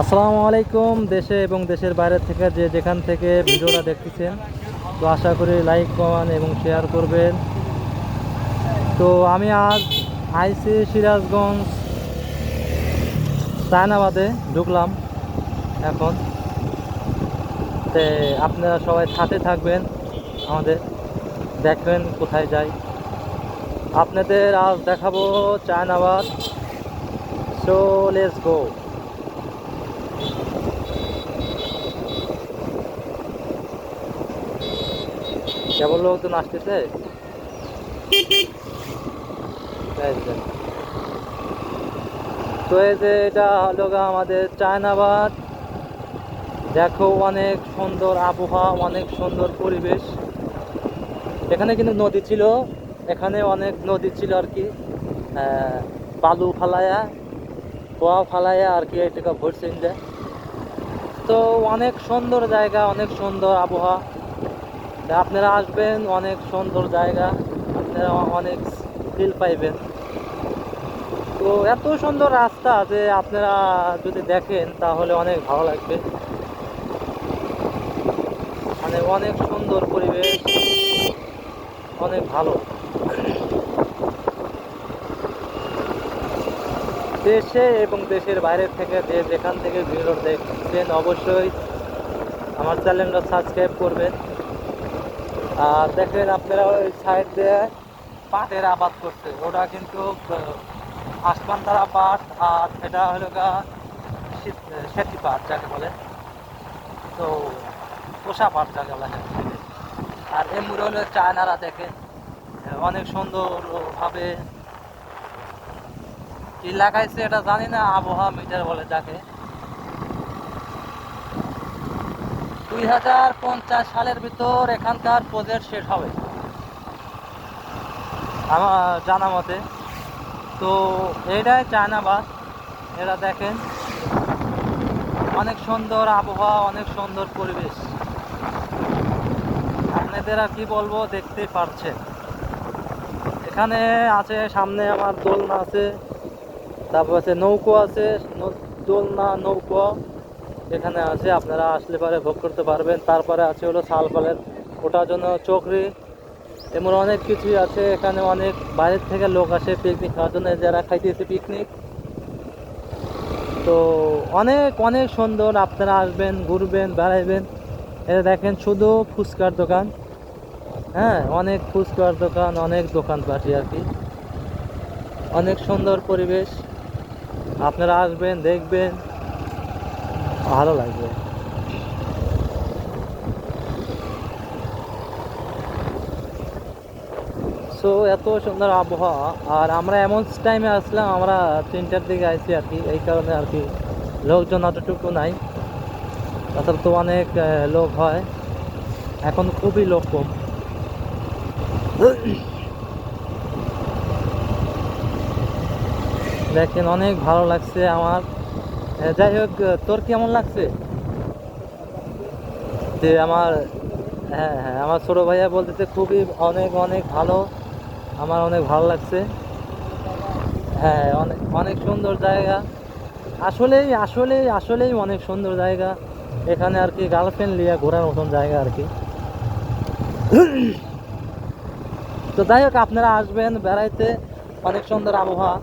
আসসালামু আলাইকুম, দেশে এবং দেশের বাইরে থেকে যে যেখান থেকে ভিডিওটা দেখতেছেন, তো আশা করি লাইক কমান এবং শেয়ার করবেন। তো আমি আজ আইসি সিরাজগঞ্জ চায়নাবাদে ঢুকলাম এখন। তে আপনারা সবাই সাথে থাকবেন, আমাদের দেখবেন কোথায় যাই। আপনাদের আজ দেখাবো চায়নাবাদ সো লেটস গো কেবল লোকজন আসতেছে তো। এই যে এটা হলো আমাদের চায়নাবাদ। দেখো অনেক সুন্দর আবহাওয়া, অনেক সুন্দর পরিবেশ। এখানে কিন্তু নদী ছিল, এখানে অনেক নদী ছিল আর কি। বালু ফালায়া পোয়া ফালায়া আর কি এটাকে ভরছেন যায় তো অনেক সুন্দর জায়গা, অনেক সুন্দর আবহাওয়া। আপনারা আসবেন, অনেক সুন্দর জায়গা, আপনারা অনেক ফিল পাইবেন। তো এত সুন্দর রাস্তা যে আপনারা যদি দেখেন, তাহলে অনেক ভালো লাগবে। মানে অনেক সুন্দর পরিবেশ, অনেক ভালো। দেশে এবং দেশের বাইরে থেকে যে যেখান থেকে ভিডিও দেখছেন, অবশ্যই আমার চ্যানেলটা সাবস্ক্রাইব করবেন। আর দেখেন আপনারা ওই সাইড দিয়ে পাটের আবাদ করছে। ওটা কিন্তু আসমান তারা পাট আর এটা হলো গা সেতি পাট যাকে বলে। তো পোষা পাট যাকে বলে। আর এমনি হলো চায়নারা দেখেন অনেক সুন্দরভাবে কি লাগাইছে এটা জানি না, আবহাওয়া মিটার বলে যাকে। দুই হাজার পঞ্চাশ সালের ভিতর এখানকার প্রজেক্ট শেষ হবে। আমার জানা মতে, তো এইটাই চায়নাবাদ এরা দেখেন, অনেক সুন্দর আবহাওয়া, অনেক সুন্দর পরিবেশ। আপনাদের আর কি বলব, দেখতে পারছেন। এখানে আছে, সামনে আমার দোলনা আছে, তারপর আছে নৌকো আছে দোলনা, নৌকো। এখানে আছে, আপনারা আসলে পরে ভোগ করতে পারবেন। তারপরে আছে হলো শালপালের ওটার জন্য চকরি। এমন অনেক কিছুই আছে, এখানে অনেক বাইরের থেকে লোক আসে পিকনিক খাওয়ার জন্য যারা খাইতেছে পিকনিক তো অনেক অনেক সুন্দর, আপনারা আসবেন, ঘুরবেন, বেড়াইবেন। এটা দেখেন শুধু ফুচকার দোকান। হ্যাঁ অনেক ফুচকার দোকান, অনেক দোকানপাটি আর কি। অনেক সুন্দর পরিবেশ। আপনারা আসবেন, দেখবেন। ভালো লাগবে। সো এত সুন্দর আবহাওয়া, আর আমরা এমন টাইমে আসলাম, আমরা তিনটার দিকে আইছি আর কি, এই কারণে আর কি লোকজন অতটুকু নাই। তাছাড়া তো অনেক লোক হয়। এখন খুবই লোক কম। দেখেন, অনেক ভালো লাগছে আমার। যাই হোক তোর কেমন লাগছে? যে আমার হ্যাঁ হ্যাঁ আমার ছোটো ভাইয়া বলতেছে খুবই অনেক অনেক ভালো। আমার অনেক ভালো লাগছে। হ্যাঁ অনেক অনেক সুন্দর জায়গা। আসলেই আসলেই আসলেই অনেক সুন্দর জায়গা। এখানে আর কি গার্লফ্রেন্ড লিয়া ঘোরার মতন জায়গা আর কি। তো যাই হোক, আপনারা আসবেন বেড়াইতে। অনেক সুন্দর আবহাওয়া।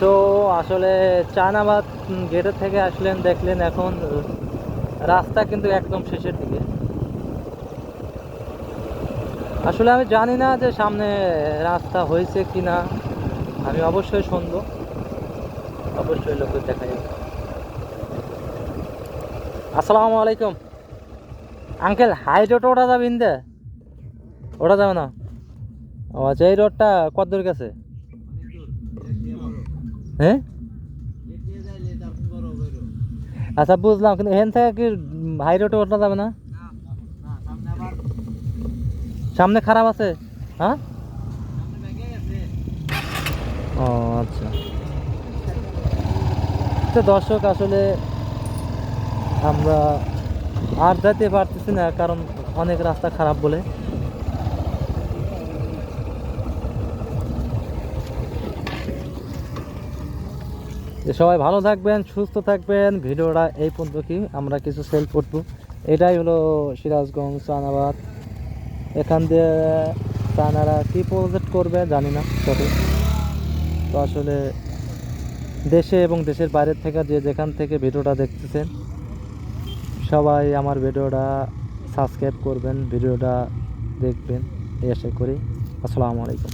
তো আসলে চায়নাবাদ গেটের থেকে আসলেন, দেখলেন এখন রাস্তা কিন্তু একদম শেষের দিকে। আসলে আমি জানি না যে সামনে রাস্তা হয়েছে কি না আমি অবশ্যই শুনব। অবশ্যই লোকের দেখা যাবে আসসালামু আলাইকুম। আঙ্কেল, হাই রোড, ওটা যাবে ইন্দে ওটা যাবে না? ও আচ্ছা এই রোডটা কত দূর গেছে? হ্যাঁ? আচ্ছা বুঝলাম, কিন্তু এখান থেকে কি হাই রোডে ওঠা যাবে না? সামনে খারাপ আছে হ্যাঁ? ও আচ্ছা। তো দর্শক, আসলে আমরা আর যেতে পারতেছি না, কারণ অনেক রাস্তা খারাপ বলে। যে সবাই ভালো থাকবেন, সুস্থ থাকবেন। ভিডিওটা এই পর্যন্ত কি আমরা কিছু সেল করব। এটাই হলো সিরাজগঞ্জ চানাবাদ এখান দিয়ে চানারা কী প্রজেক্ট করবে জানি না সঠিক তো আসলে দেশে এবং দেশের বাইরের থেকে যে যেখান থেকে ভিডিওটা দেখতেছেন, সবাই আমার ভিডিওটা সাবস্ক্রাইব করবেন, ভিডিওটা দেখবেন, এই আশা করি। আসসালামু আলাইকুম।